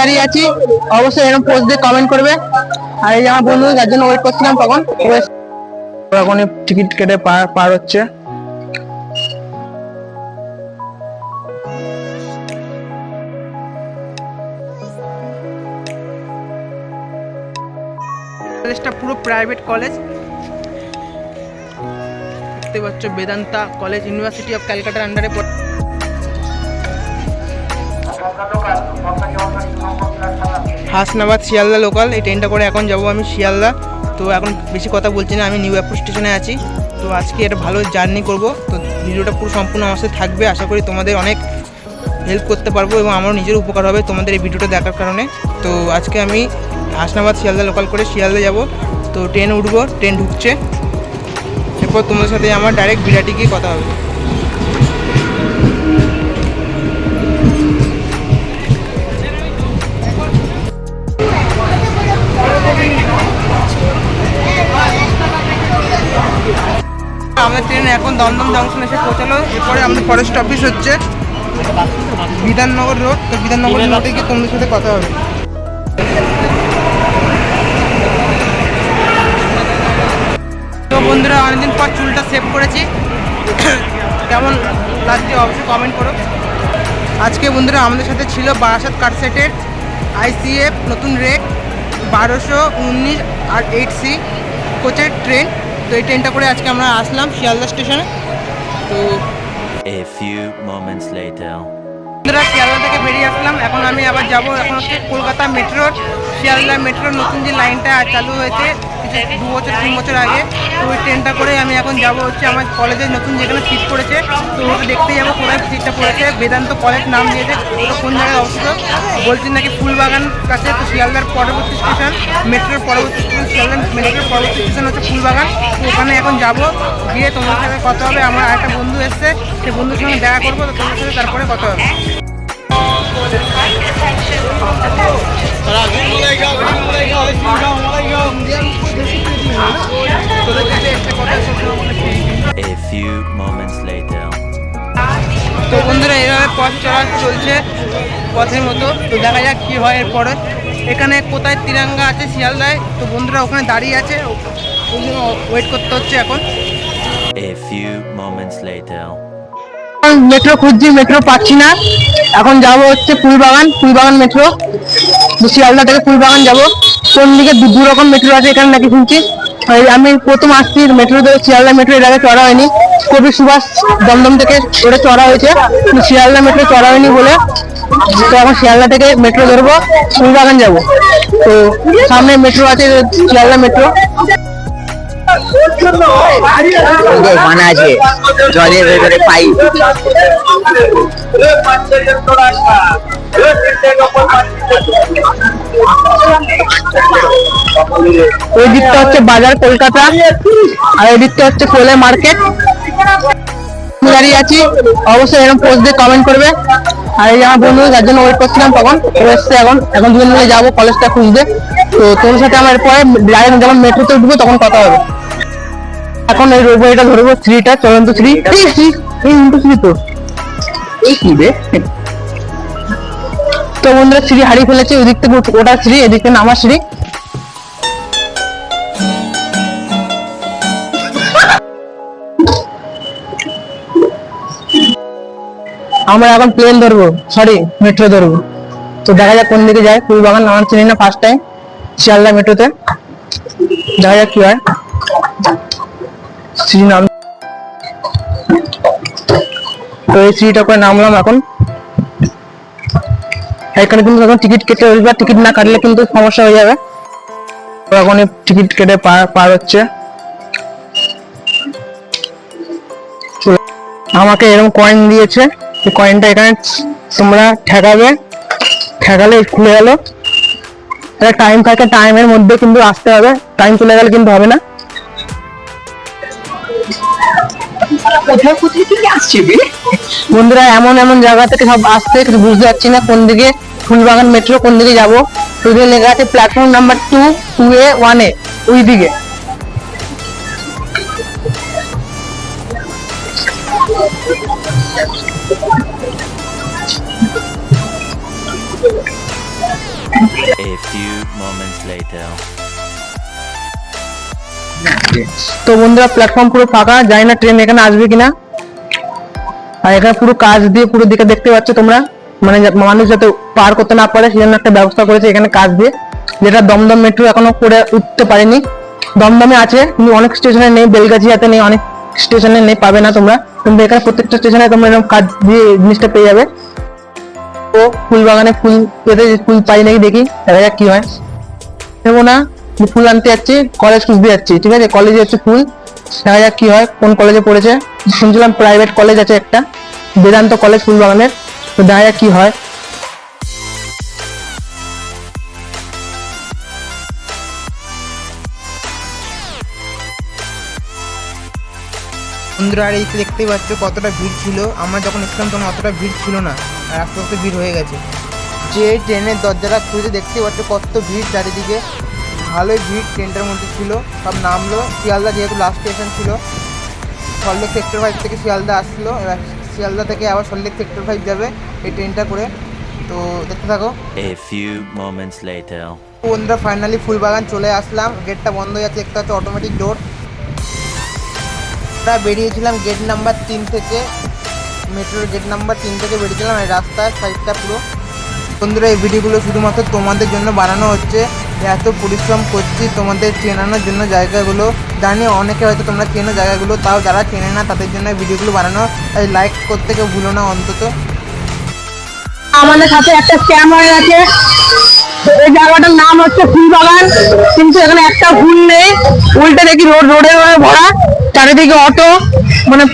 দাঁড়িয়ে আছি। অবশ্যই এরকম পোস্ট দিয়ে কমেন্ট করবে। আর এই যে আমার বন্ধু, যার জন্য ওয়েট করছিলাম তখন এখন টিকিট কেটে পার পার হচ্ছে। কলেজটা পুরো প্রাইভেট কলেজ দেখতে পাচ্ছ বেদান্তা কলেজ ইউনিভার্সিটি অফ ক্যালকাটার আন্ডারে হাসনাবাদ, শিয়ালদা লোকাল এই ট্রেনটা করে এখন যাব আমি শিয়ালদা। তো এখন বেশি কথা বলছি না, আমি নিউ এয়ারপোর্ট স্টেশনে আছি। তো আজকে একটা ভালো জার্নি করব। তো ভিডিওটা পুরো সম্পূর্ণ আমার সাথে থাকবে। আশা করি তোমাদের অনেক হেল্প করতে পারব এবং আমারও নিজের উপকার হবে তোমাদের এই ভিডিওটা দেখার কারণে। তো আজকে আমি হাসনাবাদ, শিয়ালদা লোকাল করে শিয়ালদা যাব। তো ট্রেন উঠবো ট্রেন ঢুকছে। এরপর তোমাদের সাথে আমার ডাইরেক্ট বিরাটি গিয়ে কথা হবে। আমাদের ট্রেন এখন দমদম জংশন এসে পৌঁছালো। এরপরে আমাদের ফরেস্ট অফিস হচ্ছে বিধাননগর রোড তো বিধাননগর রোডে গিয়ে তোমাদের সাথে কথা হবে। তো বন্ধুরা, অনেকদিন পর চুলটা সেভ করেছি। কেমন লাগছে অবশ্যই কমেন্ট করো। আজকে বন্ধুরা আমাদের সাথে ছিল বারাসাত কার সেটের আইসিএফ নতুন রেট বারোশো উনিশ আর এইট সি কোচের ট্রেন তো এই ট্রেনটা করে আজকে আমরা আসলাম শিয়ালদা স্টেশনে। তো A few moments later. বন্ধুরা শিয়ালদা থেকে বেরিয়ে আসলাম। এখন আমি আবার যাব এখন হচ্ছে কলকাতা মেট্রোর শিয়ালদা মেট্রোর নতুন যে লাইনটা চালু হয়েছে দু বছর, তিন বছর আগে। তো ওই ট্রেনটা করে আমি এখন যাব হচ্ছে আমার কলেজে নতুন যেখানে সিট পড়েছে। তো ওটা দেখতে যাব কোথায় সিটটা পড়েছে। বেদান্ত কলেজ নাম দিয়েছে। ওটা কোন জায়গায় অবস্থিত? বলছেন নাকি ফুলবাগান কাছে, তো শিয়ালদার পরবর্তী স্টেশন মেট্রোর পরবর্তী স্টেশন শিয়ালদার মেট্রোর পরবর্তী স্টেশন হচ্ছে ফুলবাগান। তো ওখানে এখন যাব। গিয়ে তোমার সাথে কথা হবে। আমার একটা বন্ধু এসছে। সেই বন্ধুর সঙ্গে দেখা করব। তো তোমার সাথে তারপরে কথা হবে। A few moments later. তো বন্ধুরা এইভাবে পথ চলা চলছে পথের মতো। তো দেখা যাক কি হয় এরপরে। এখানে কোথায় তিরঙ্গা আছে শিয়ালদায় তো বন্ধুরা ওখানে দাঁড়িয়ে আছে। ওই জন্য ওয়েট করতে হচ্ছে এখন। A few moments later. Metro খুঁজছি মেট্রো পাচ্ছি না। এখন যাব হচ্ছে ফুলবাগান ফুলবাগান মেট্রো শিয়ালদা থেকে ফুলবাগান যাব। কোন দিকে দু রকম মেট্রো আছে এখানে নাকি শুনছি? আমি প্রথম আসছি মেট্রো শিয়ালদা মেট্রো এর আগে চড়া হয়নি। কবি সুভাষ দমদম থেকে ওটা চড়া হয়েছে। শিয়ালদা মেট্রো চড়া হয়নি বলে তো এখন শিয়ালদা থেকে মেট্রো ধরবো, ফুলবাগান যাব। তো সামনে মেট্রো আছে, শিয়ালদা মেট্রো জলের ভেতরে পাইপ। ওই দিকটা হচ্ছে বাজার কলকাতা আর ওই দিকটা হচ্ছে কোলে মার্কেট দাঁড়িয়ে আছি অবশ্যই এরকম পোস্ট দিয়ে কমেন্ট করবে আর এই আমার বন্ধু যার জন্য ওয়েট করছিলাম তখন এসছে এখন এখন দুজন মিলে যাব কলেজটা খুঁজতে তো তোর সাথে আমার এরপরে ডাইরেক্ট যখন মেট্রোতে উঠবো তখন কথা হবে এখন এই রোবো এটা ধরবো থ্রিটা চলন্ত থ্রি থ্রি ইন্টু থ্রি তো এই কি রে তো বন্ধুরা সিঁড়ি হারিয়ে ফেলেছে, ওদিক থেকে ওটা সিঁড়ি, এদিক থেকে নামার সিঁড়ি। আমরা এখন প্লেন ধরবো সরি মেট্রো ধরবো। তো দেখা যাক কোন দিকে যায়। ফুলবাগান আমার চিনি না ফার্স্ট টাইম শিয়ালদা মেট্রোতে দেখা যাক কি হয়। সিঁড়ি নাম তো এই সিঁড়িটা করে নামলাম এখন। এখানে কিন্তু এখন টিকিট কেটে উঠবে টিকিট না কাটলে কিন্তু সমস্যা হয়ে যাবে। তো এখন টিকিট কেটে পার হচ্ছে। আমাকে এরকম কয়েন দিয়েছে। কয়েনটা এখানে তোমরা ঠেকাবে। ঠেকালে খুলে গেল। টাইম থাকে টাইমের মধ্যে কিন্তু আসতে হবে। টাইম চলে গেলে কিন্তু হবে না। কোথায় কোথায় থেকে আসছে বে? বন্ধুরা এমন এমন জায়গা থেকে সব আসছে কিছু বুঝতে পারছি না কোন দিকে ফুলবাগান মেট্রো কোন দিকে যাব। ওইদিকে লেখা আছে platform number two two A one A ওই দিকে A few moments later. তো বন্ধুরা প্ল্যাটফর্ম পুরো ফাঁকা, জানি না ট্রেন এখানে আসবে কিনা। আর এখানে পুরো কাজ দিয়ে পুরো দিকে দেখতে পাচ্ছ তোমরা। মানে মানুষ যাতে পার করতে না পারে, সেজন্য একটা ব্যবস্থা করেছে এখানে কাজ দিয়ে। যেটা দমদম মেট্রো এখনও করে উঠতে পারেনি। দমদমে আছে, কিন্তু অনেক স্টেশনে নেই, বেলগাছিয়াতে নেই, অনেক স্টেশনে নেই, পাবে না তোমরা। কিন্তু এখানে প্রত্যেকটা স্টেশনে তোমরা এরকম কাজ দিয়ে জিনিসটা পেয়ে যাবে। তো ফুল বাগানে ফুল পেতে ফুল পাই নাকি দেখি, দেখা যাক কি হয়। দেবো না। ফুল আনতে যাচ্ছি কলেজ খুঁজতে যাচ্ছি, ঠিক আছে? কলেজে হচ্ছে ফুল। দেখা যাক কি হয়, কোন কলেজে পড়েছে। শুনছিলাম প্রাইভেট কলেজ আছে একটা, বেদান্ত কলেজ ফুলবাগানের। তো দেখা যাক কি হয়। বন্ধুরা, আর এই দেখতেই পাচ্ছ কতটা ভিড় ছিল। আমরা যখন এসেছিলাম তখন অতটা ভিড় ছিল না, আর আস্তে আস্তে ভিড় হয়ে গেছে। যে ট্রেনের দরজাটা খুঁজে দেখতে পাচ্ছ কত ভিড় চারিদিকে। ভালোই ভিড় ট্রেনটার মধ্যে ছিল সব নামলো শিয়ালদা যেহেতু লাস্ট স্টেশন ছিল সল্লেক সেক্টর ফাইভ থেকে শিয়ালদা আসলো এবার শিয়ালদা থেকে আবার সল্লেক সেক্টর ফাইভ যাবে এই ট্রেনটা করে। তো দেখতে থাকো। A few moments later. বন্ধুরা ফাইনালি ফুলবাগান চলে আসলাম গেটটা বন্ধ হয়ে যাচ্ছে একটা হচ্ছে অটোমেটিক ডোর আমরা বেরিয়েছিলাম গেট নাম্বার তিন থেকে মেট্রোর গেট নাম্বার তিন থেকে বেরিয়েছিলাম এই রাস্তার সাইডটা পুরো। বন্ধুরা এই ভিডিওগুলো শুধুমাত্র তোমাদের জন্য বানানো হচ্ছে। এত পরিশ্রম করছি তোমাদের চেনানোর জন্য জায়গাগুলো। জানি অনেকে হয়তো তোমরা চেনো জায়গাগুলো, তাও যারা চেনে না, তাদের জন্য ভিডিওগুলো বানানো। তাই লাইক করতে কেউ ভুলো না অন্তত। আমাদের সাথে একটা স্ক্যাম হয়ে গেছে এই জায়গাটার নাম হচ্ছে ফুলবাগান। কিন্তু এখানে একটা ফুল নেই। উল্টে দেখি রোড, রোডের ভরা। চারিদিকে অটো। মানে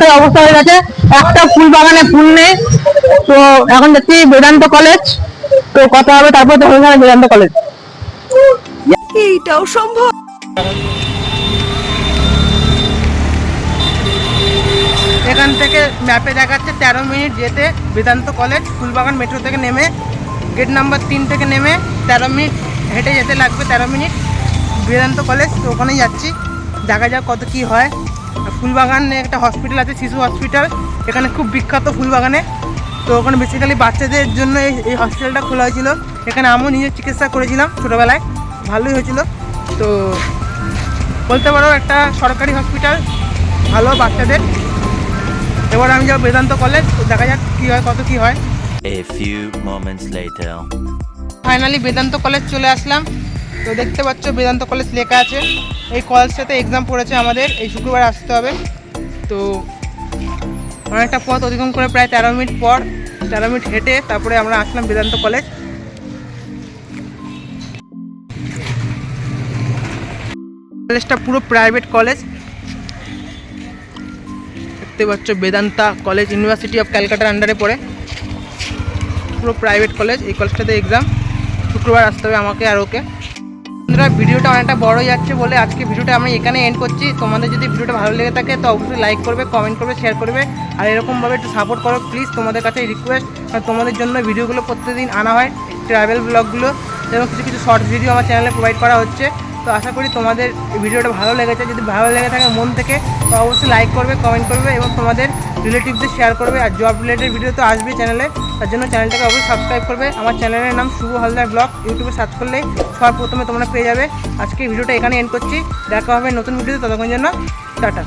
তাই অবস্থা হয়ে গেছে। একটা ফুল বাগানে ফুল নেই। তো এখন যাচ্ছি বেদান্ত কলেজ তো কথা হবে তারপর তো হয়ে বেদান্ত কলেজ এইটাও সম্ভব। এখান থেকে ম্যাপে দেখাচ্ছে তেরো মিনিট যেতে বেদান্ত কলেজ ফুলবাগান মেট্রো থেকে নেমে গেট নাম্বার তিন থেকে নেমে তেরো মিনিট হেঁটে যেতে লাগবে তেরো মিনিট বেদান্ত কলেজ তো ওখানেই যাচ্ছি। দেখা যাক কত কি হয়। ফুলবাগানে একটা হসপিটাল আছে, শিশু হসপিটাল এখানে খুব বিখ্যাত ফুলবাগানে। তো ওখানে বেসিক্যালি বাচ্চাদের জন্য এই এই হসপিটালটা খোলা হয়েছিল। এখানে আমিও নিজের চিকিৎসা করেছিলাম ছোটোবেলায়। ভালোই হয়েছিল। তো বলতে পারো একটা সরকারি হসপিটাল ভালো বাচ্চাদের। এবার আমি যাব বেদান্ত কলেজ তো দেখা যাক কী হয় কত কী হয়। A few moments later. Finally Vedanta college চলে আসলাম। তো দেখতে পাচ্ছ বেদান্ত কলেজ লেখা আছে। এই কলেজটাতে এক্সাম পড়েছে আমাদের এই শুক্রবার আসতে হবে। তো অনেকটা পথ অতিক্রম করে প্রায় তেরো মিনিট পর, তেরো মিনিট হেঁটে তারপরে আমরা আসলাম বেদান্ত কলেজ। কলেজটা পুরো প্রাইভেট কলেজ। দেখতে পাচ্ছ বেদান্তা কলেজ ইউনিভার্সিটি অফ ক্যালকাটার আন্ডারে পড়ে। পুরো প্রাইভেট কলেজ, এই কলেজটাতে এক্সাম শুক্রবার আসতে হবে আমাকে আর ওকে। বন্ধুরা, ভিডিওটা অনেকটা বড় যাচ্ছে বলে আজকে ভিডিওটা আমি এখানে এন্ড করছি। তোমাদের যদি ভিডিওটা ভালো লেগে থাকে, তো অবশ্যই লাইক করবে কমেন্ট করবে শেয়ার করবে। আর এরকমভাবে একটু সাপোর্ট করো প্লিজ তোমাদের কাছে রিকোয়েস্ট তোমাদের জন্য ভিডিওগুলো প্রত্যেকদিন আনা হয় ট্রাভেল ব্লগগুলো এবং কিছু কিছু শর্ট ভিডিও আমার চ্যানেলে প্রোভাইড করা হচ্ছে। তো আশা করি তোমাদের ভিডিওটা ভালো লেগেছে। যদি ভালো লেগে থাকে মন থেকে, তো অবশ্যই লাইক করবে কমেন্ট করবে এবং তোমাদের রিলেটিভদের শেয়ার করবে। আর জব রিলেটেড ভিডিও তো আসবে চ্যানেলে তার জন্য চ্যানেলটাকে অবশ্যই সাবস্ক্রাইব করবে। আমার চ্যানেলের নাম শুভ হালদার ব্লগ। ইউটিউবে সার্চ করলে সবার প্রথমে তোমরা পেয়ে যাবে। আজকে ভিডিওটা এখানে এন্ড করছি। দেখা হবে নতুন ভিডিওতে। ততক্ষণ জন্য টাটা।